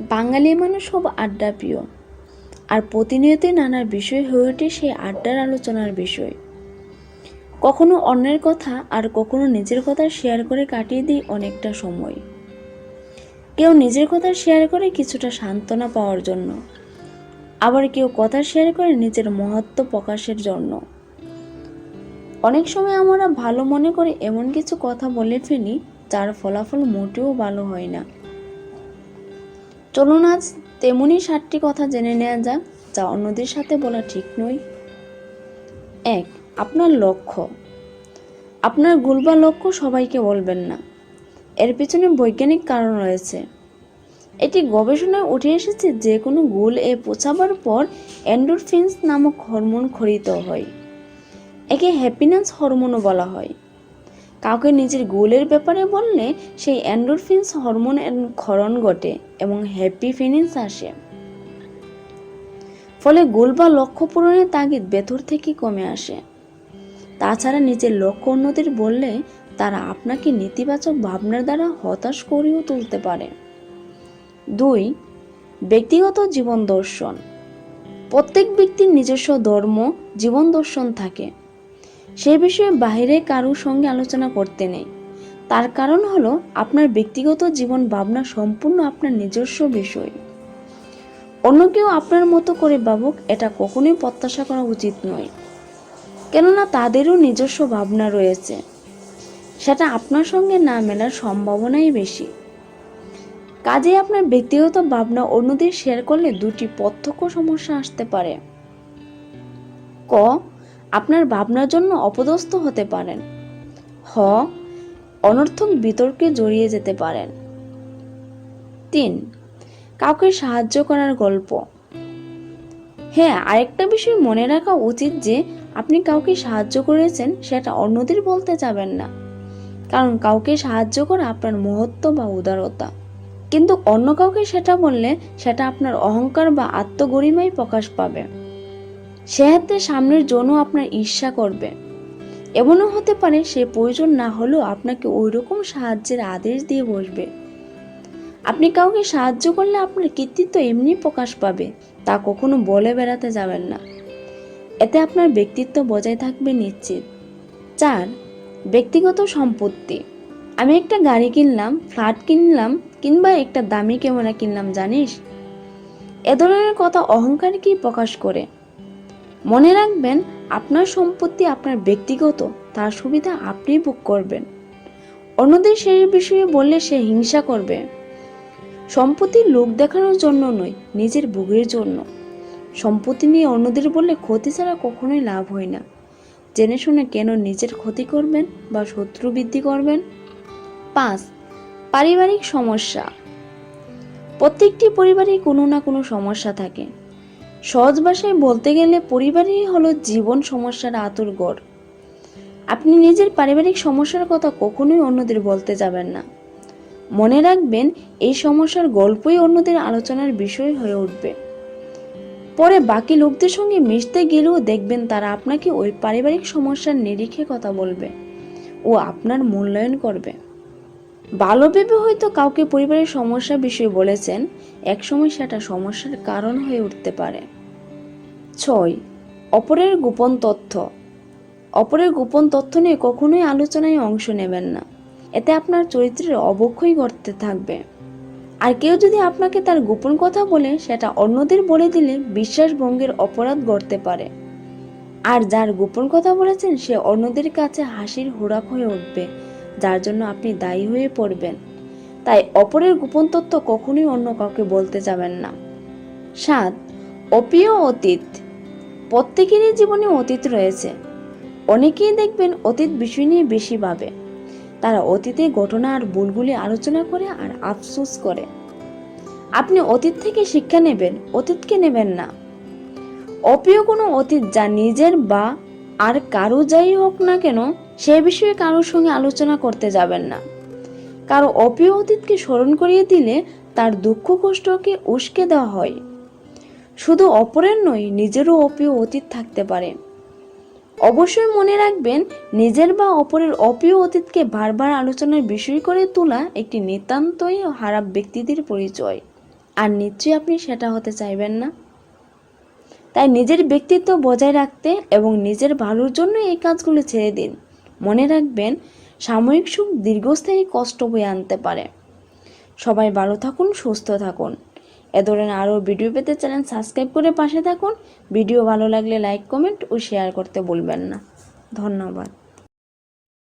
বাঙালি মানুষ সব আড্ডা প্রিয়। আর প্রতিনিয়তই নানা বিষয় হয়ে ওঠে সেই আড্ডার আলোচনার বিষয়। কখনো অন্যের কথা আর কখনো নিজের কথা শেয়ার করে কাটিয়ে দিই অনেকটা সময়। কেউ নিজের কথা শেয়ার করে কিছুটা সান্ত্বনা পাওয়ার জন্য। আবার কেউ কথা শেয়ার করে নিজের মহত্ব প্রকাশের জন্য। অনেক সময় আমরা ভালো মনে করে এমন কিছু কথা বলে ফেলি, যার ফলাফল মোটেও ভালো হয় না। চলুন আজ তেমনই সাতটি কথা জেনে নেওয়া যাক, যা অন্যদের সাথে বলা ঠিক নয়। এক, আপনার লক্ষ্য। আপনার ভুল বা লক্ষ্য সবাইকে বলবেন না। এর পিছনে বৈজ্ঞানিক কারণ রয়েছে। এটি গবেষণায় উঠে এসেছে যে কোনো গোল এ পৌঁছাবার পর এন্ডোরফিনস নামক হরমোন খরিত হয়। একে হ্যাপিনেস হরমোনও বলা হয়। কাউকে নিজের গোলের ব্যাপারে বললে সেই অ্যান্ডোরফিনস হরমোনের ক্ষরণ ঘটে এবং হ্যাপি ফিলিংস আসে। ফলে গোল বা লক্ষ্য পূরণের তাগিদ ভেতর থেকে কমে আসে। তাছাড়া নিজের লক্ষ্য উন্নতির বললে তারা আপনাকে নেতিবাচক ভাবনার দ্বারা হতাশ করেও তুলতে পারে। দুই, ব্যক্তিগত জীবন দর্শন। প্রত্যেক ব্যক্তির নিজস্ব ধর্ম, জীবন দর্শন থাকে। সে বিষয়ে বাইরে কারোর সঙ্গে আলোচনা করতে নেই। তার কারণ হলো আপনার ব্যক্তিগত জীবন ভাবনা সম্পূর্ণ আপনার নিজস্ব বিষয়। অন্য কেউ আপনার মতো করে ভাবুক, এটা কখনোই প্রত্যাশা করা উচিত নয়। কেননা তাদেরও নিজস্ব ভাবনা রয়েছে। সেটা আপনার সঙ্গে না মেলার সম্ভাবনাই বেশি। কাজে আপনার ব্যক্তিগত ভাবনা অন্যদের শেয়ার করলে দুটি প্রত্যক্ষ সমস্যা আসতে পারে। ক আপনার ভাবনার জন্য অপদস্থ হতে পারেন। হ, অনর্থক বিতর্কে জড়িয়ে যেতে পারেন। তিন, কাউকে সাহায্য করার গল্প। হ্যাঁ আরেকটা বিষয় মনে রাখা উচিত যে, আপনি কাউকে সাহায্য করেছেন, সেটা অন্যদের বলতে যাবেন না। কারণ কাউকে সাহায্য করা আপনার মহত্ব বা উদারতা। কিন্তু অন্য কাউকে সেটা বললে, সেটা আপনার অহংকার বা আত্মগরিমায় প্রকাশ পাবে। সেহাতে সামনের জন্য আপনার ঈর্ষা করবে। এমনও হতে পারে সে প্রয়োজন না হলেও আপনাকে ওই রকম সাহায্যের আদেশ দিয়ে বসবে। আপনি কাউকে সাহায্য করলে আপনার কৃতিত্ব এমনি প্রকাশ পাবে, তা কখনো বলে বেড়াতে যাবেন না। এতে আপনার ব্যক্তিত্ব বজায় থাকবে নিশ্চিত। চার, ব্যক্তিগত সম্পত্তি। আমি একটা গাড়ি কিনলাম, ফ্ল্যাট কিনলাম, কিংবা একটা দামি ক্যামেরা কিনলাম, জানিস? এ ধরনের কথা অহংকারকেই প্রকাশ করে? মনে রাখবেন, আপনার সম্পত্তি আপনার ব্যক্তিগত, তার সুবিধা আপনি ভোগ করবেন। অন্যদের সেই বিষয়ে বললে সে হিংসা করবে। সম্পত্তি লোক দেখানোর জন্য নয়, নিজের ভোগের জন্য। সম্পত্তি নিয়ে অন্যদের বললে ক্ষতি ছাড়া কখনোই লাভ হয় না। জেনে শুনে কেন নিজের ক্ষতি করবেন বা শত্রু বৃদ্ধি করবেন? পাঁচ, পারিবারিক সমস্যা। প্রত্যেকটি পরিবারে কোনো না কোনো সমস্যা থাকে। সহজ ভাষায় বলতে গেলে পরিবারই হলো জীবন সমস্যার আতুর গড়। আপনি নিজের পারিবারিক সমস্যার কথা কখনোই অন্যদের বলতে যাবেন না। মনে রাখবেন, এই সমস্যার গল্পই অন্যদের আলোচনার বিষয় হয়ে উঠবে। পরে বাকি লোকদের সঙ্গে মিশতে গেলেও দেখবেন তারা আপনাকে ওই পারিবারিক সমস্যার নিরিখে কথা বলবে ও আপনার মূল্যায়ন করবে। ভালো হয়তো কাউকে পরিবারের সমস্যা বিষয়ে বলেছেন, একসময় সেটা সমস্যার কারণ হয়ে উঠতে পারে। ছয়, অপরের গোপন তথ্য। অপরের গোপন তথ্য নিয়ে কখনোই আলোচনায় অংশ নেবেন না। এতে আপনার চরিত্রের অবক্ষয় করতে থাকবে। আর কেউ যদি আপনাকে তার গোপন কথা বলে, সেটা অন্যদের বলে দিলে বিশ্বাসভঙ্গের অপরাধ গড়তে পারে। আর যার গোপন কথা বলেছেন, সে অন্যদের কাছে হাসির হোরাক হয়ে উঠবে। যার জন্য আপনি দায়ী হয়ে পড়বেন। তাই অপরের গোপন তথ্য কখনোই অন্য কাউকে বলতে যাবেন না। সাত, অপ্রিয় অতীত। প্রত্যেকেরই জীবনে অতীত রয়েছে। অনেকেই দেখবেন অতীত বিষয় নিয়ে বেশি ভাবে। তারা অতীতে ঘটনা আর ভুলগুলি আলোচনা করে আর আফসোস করে। আপনি অতীত থেকে শিক্ষা নেবেন, অতীতকে নেবেন না। অপ্রিয় কোনো অতীত যা নিজের বা আর কারও যাই হোক না কেন সে বিষয়ে কারোর সঙ্গে আলোচনা করতে যাবেন না। কারও অপ্রিয় অতীতকে স্মরণ করিয়ে দিলে তার দুঃখ কষ্টকে উস্কে দেওয়া হয়। শুধু অপরের নয়, নিজেরও অপ্রিয় অতীত থাকতে পারে। অবশ্যই মনে রাখবেন, নিজের বা অপরের অপ্রিয় অতীতকে বারবার আলোচনার বিষয় করে তোলা একটি নিতান্তই হারাপ ব্যক্তিদের পরিচয়। আর নিশ্চয়ই আপনি সেটা হতে চাইবেন না। তাই নিজের ব্যক্তিত্ব বজায় রাখতে এবং নিজের ভালোর জন্য এই কাজগুলো ছেড়ে দিন। মনে রাখবেন, সাময়িক সুখ দীর্ঘস্থায়ী কষ্ট বয়ে আনতে পারে। সবাই ভালো থাকুন, সুস্থ থাকুন। এ ধরনের আরও ভিডিও পেতে চ্যানেল সাবস্ক্রাইব করে পাশে থাকুন। ভিডিও ভালো লাগলে লাইক কমেন্ট ও শেয়ার করতে বলবেন না। ধন্যবাদ।